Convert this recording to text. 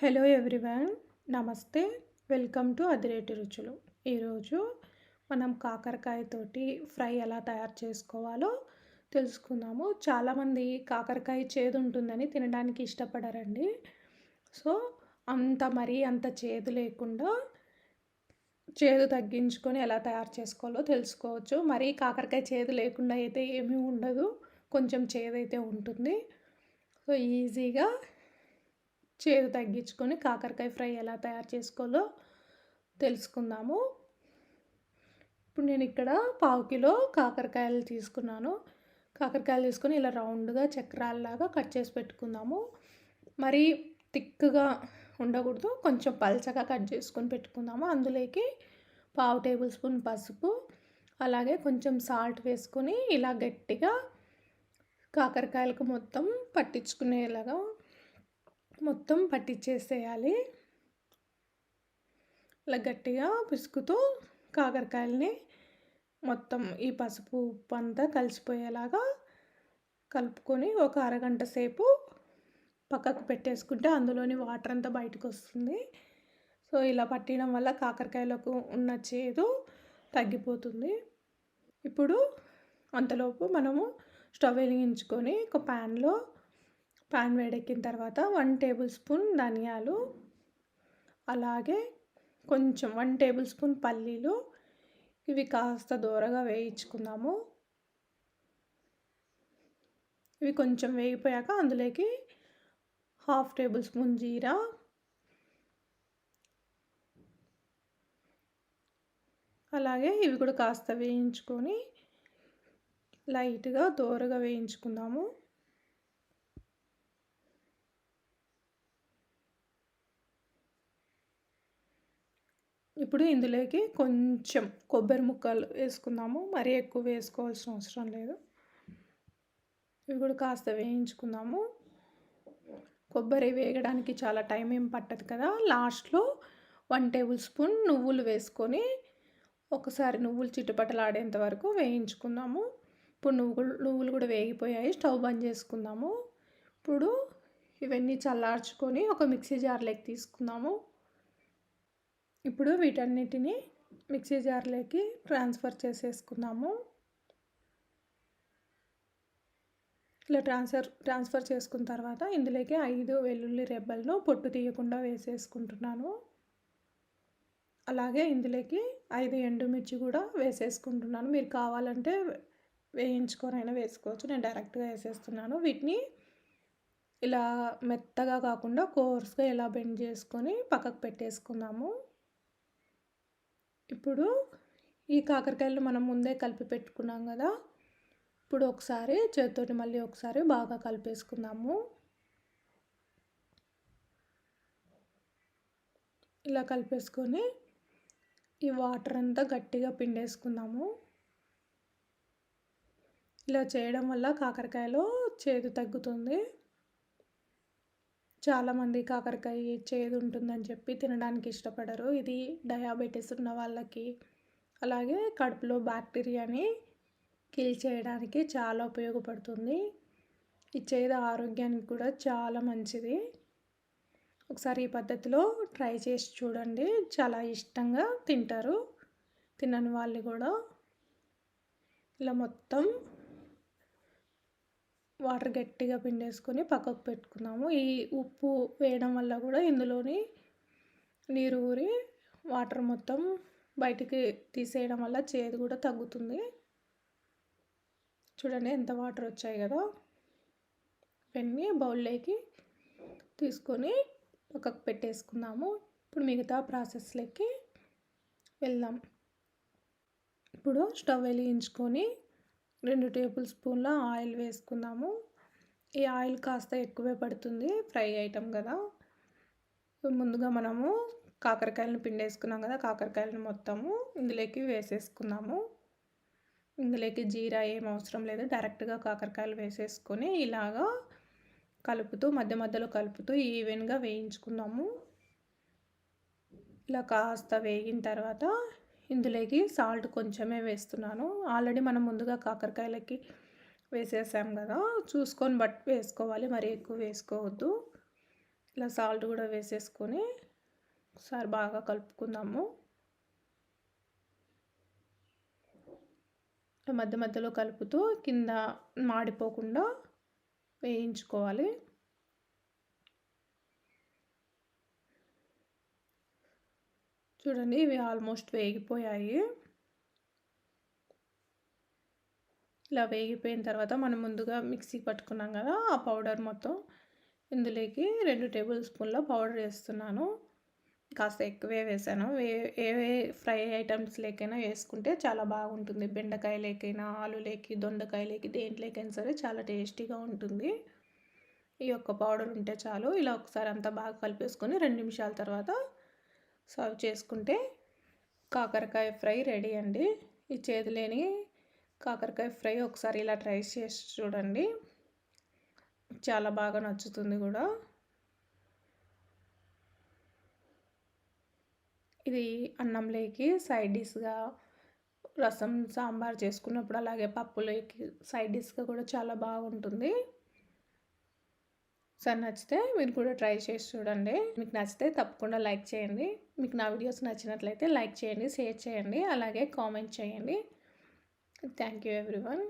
Hello everyone నమస్తే. Welcome to Adireti Ruchulu. ఈరోజు మనం కాకరకాయతోటి ఫ్రై ఎలా తయారు చేసుకోవాలో తెలుసుకుందాము. చాలామంది కాకరకాయ చేదు ఉంటుందని తినడానికి ఇష్టపడరండి. సో అంత మరీ అంత చేదు లేకుండా చేదు తగ్గించుకొని ఎలా తయారు చేసుకోవాలో తెలుసుకోవచ్చు. మరీ కాకరకాయ చేదు లేకుండా అయితే ఏమీ ఉండదు. కొంచెం చేదైతే ఉంటుంది. సో ఈజీగా చేదు తగ్గించుకొని కాకరకాయ ఫ్రై ఎలా తయారు చేసుకోవాలో తెలుసుకుందాము. ఇప్పుడు నేను ఇక్కడ పావు కిలో కాకరకాయలు తీసుకున్నాను. కాకరకాయలు తీసుకొని ఇలా రౌండ్గా చక్రాలలాగా కట్ చేసి పెట్టుకుందాము. మరీ థిక్గా ఉండకూడదు కొంచెం పల్చగా కట్ చేసుకొని పెట్టుకుందాము. అందులోకి పావు టేబుల్ స్పూన్ పసుపు అలాగే కొంచెం సాల్ట్ వేసుకొని ఇలా గట్టిగా కాకరకాయలకు మొత్తం పట్టించుకునేలాగా మొత్తం పట్టించేసేయాలి ఇలా గట్టిగా పిసుకుతూ కాకరకాయలని మొత్తం ఈ పసుపు ఉప్పు అంతా కలిసిపోయేలాగా కలుపుకొని ఒక అరగంట సేపు పక్కకు పెట్టేసుకుంటే అందులోని వాటర్ అంతా బయటకు వస్తుంది సో ఇలా పట్టడం వల్ల కాకరకాయలకు ఉన్న చేదు తగ్గిపోతుంది. ఇప్పుడు అంతలోపు మనము స్టవ్ వెలిగించుకొని ఒక ప్యాన్లో పాన్ వేడెక్కిన తర్వాత వన్ టేబుల్ స్పూన్ ధనియాలు అలాగే కొంచెం వన్ టేబుల్ స్పూన్ పల్లీలు. ఇవి కాస్త దూరగా వేయించుకుందాము. ఇవి కొంచెం వేగిపోయాక అందులోకి హాఫ్ టేబుల్ స్పూన్ జీరా. అలాగే ఇవి కూడా కాస్త వేయించుకొని లైట్గా దూరగా వేయించుకుందాము. ఇప్పుడు ఇందులోకి కొంచెం కొబ్బరి ముక్కలు వేసుకుందాము. మరీ ఎక్కువ వేసుకోవాల్సిన అవసరం లేదు. ఇవి కూడా కాస్త వేయించుకుందాము. కొబ్బరి వేగడానికి చాలా టైం ఏం పట్టదు కదా. లాస్ట్లో వన్ టేబుల్ స్పూన్ నువ్వులు వేసుకొని ఒకసారి నువ్వులు చిట్టుపట్టలాడేంత వరకు వేయించుకుందాము. ఇప్పుడు నువ్వులు నువ్వులు కూడా వేగిపోయాయి. స్టవ్ బంద్ చేసుకుందాము. ఇప్పుడు ఇవన్నీ చల్లార్చుకొని ఒక మిక్సీ జార్లోకి తీసుకుందాము. ఇప్పుడు వీటన్నిటిని మిక్సీ జార్లోకి ట్రాన్స్ఫర్ చేసేసుకుందాము. ఇలా ట్రాన్స్ఫర్ ట్రాన్స్ఫర్ చేసుకున్న తర్వాత ఇందులోకి ఐదు వెల్లుల్లి రెబ్బలను పొట్టు తీయకుండా వేసేసుకుంటున్నాను. అలాగే ఇందులోకి ఐదు ఎండుమిర్చి కూడా వేసేసుకుంటున్నాను. మీరు కావాలంటే వేయించుకొనైనా వేసుకోవచ్చు. నేను డైరెక్ట్గా వేసేస్తున్నాను. వీటిని ఇలా మెత్తగా కాకుండా కోర్స్గా ఇలా బెండ్ చేసుకొని పక్కకు పెట్టేసుకుందాము. ఇప్పుడు ఈ కాకరకాయలు మనం ముందే కలిపి పెట్టుకున్నాం కదా ఇప్పుడు ఒకసారి చేతితోటి మళ్ళీ ఒకసారి బాగా కలిపేసుకుందాము. ఇలా కలిపేసుకొని ఈ వాటర్ అంతా గట్టిగా పిండేసుకుందాము. ఇలా చేయడం వల్ల కాకరకాయలో చేదు తగ్గుతుంది. చాలామంది కాకరకాయ చేదు ఉంటుందని చెప్పి తినడానికి ఇష్టపడరు. ఇది డయాబెటీస్ ఉన్న వాళ్ళకి. అలాగే కడుపులో బ్యాక్టీరియాని కిల్ చేయడానికి చాలా ఉపయోగపడుతుంది. ఈ చేదు ఆరోగ్యానికి కూడా చాలా మంచిది. ఒకసారి ఈ పద్ధతిలో ట్రై చేసి చూడండి. చాలా ఇష్టంగా తింటారు. తినని వాళ్ళు కూడా. ఇలా మొత్తం వాటర్ గట్టిగా పిండేసుకొని పక్కకు పెట్టుకున్నాము. ఈ ఉప్పు వేయడం వల్ల కూడా ఇందులోని నీరు ఊరి వాటర్ మొత్తం బయటికి తీసేయడం వల్ల చేదు కూడా తగ్గుతుంది. చూడండి ఎంత వాటర్ వచ్చాయి కదా. ఇవన్నీ బౌల్లోకి తీసుకొని పక్కకు పెట్టేసుకుందాము. ఇప్పుడు మిగతా ప్రాసెస్లోకి వెళ్దాం. ఇప్పుడు స్టవ్ వెలిగించుకొని రెండు టేబుల్ స్పూన్ల ఆయిల్ వేసుకుందాము. ఈ ఆయిల్ కాస్త ఎక్కువే పడుతుంది ఫ్రై ఐటెం కదా. ముందుగా మనము కాకరకాయలను పిండేసుకున్నాం కదా కాకరకాయలను మొత్తము ఇందులోకి వేసేసుకుందాము. ఇందులోకి జీరా ఏం అవసరం లేదు డైరెక్ట్గా కాకరకాయలు వేసేసుకొని ఇలాగా కలుపుతూ మధ్య మధ్యలో కలుపుతూ ఈవెన్గా వేయించుకుందాము. ఇలా కాస్త వేగిన తర్వాత ఇందులోకి సాల్ట్ కొంచెమే వేస్తున్నాను. ఆల్రెడీ మనం ముందుగా కాకరకాయలకి వేసేసాం కదా చూసుకొని బట్ వేసుకోవాలి. మరి ఎక్కువ వేసుకోవద్దు. ఇలా సాల్ట్ కూడా వేసేసుకొని ఒకసారి బాగా కలుపుకుందాము. మధ్య మధ్యలో కలుపుతూ కింద మాడిపోకుండా వేయించుకోవాలి. చూడండి ఇవి ఆల్మోస్ట్ వేగిపోయాయి. ఇలా వేగిపోయిన తర్వాత మనం ముందుగా మిక్సీ పట్టుకున్నాం కదా ఆ పౌడర్ మొత్తం ఇందులోకి రెండు టేబుల్ స్పూన్ల పౌడర్ వేస్తున్నాను. కాస్త ఎక్కువే వేసాను. ఏ ఏ ఫ్రై ఐటమ్స్ లేకైనా వేసుకుంటే చాలా బాగుంటుంది. బెండకాయ లేకైనా ఆలు లేకి దొండకాయ లేకి దేంట్లోకైనా సరే చాలా టేస్టీగా ఉంటుంది. ఈ యొక్క పౌడర్ ఉంటే చాలు. ఇలా ఒకసారి అంతా బాగా కలిపేసుకొని రెండు నిమిషాల తర్వాత సర్వ్ చేసుకుంటే కాకరకాయ ఫ్రై రెడీ అండి. ఈ చేదులేని కాకరకాయ ఫ్రై ఒకసారి ఇలా ట్రై చేసి చూడండి. చాలా బాగా నచ్చుతుంది కూడా. ఇది అన్నంలోకి సైడ్ డిష్గా రసం సాంబార్ చేసుకున్నప్పుడు అలాగే పప్పులోకి సైడ్ డిష్గా కూడా చాలా బాగుంటుంది. సార్ నచ్చితే మీరు కూడా ట్రై చేసి చూడండి. మీకు నచ్చితే తప్పకుండా లైక్ చేయండి. మీకు నా వీడియోస్ నచ్చినట్లయితే లైక్ చేయండి షేర్ చేయండి అలాగే కామెంట్ చేయండి. Thank you everyone.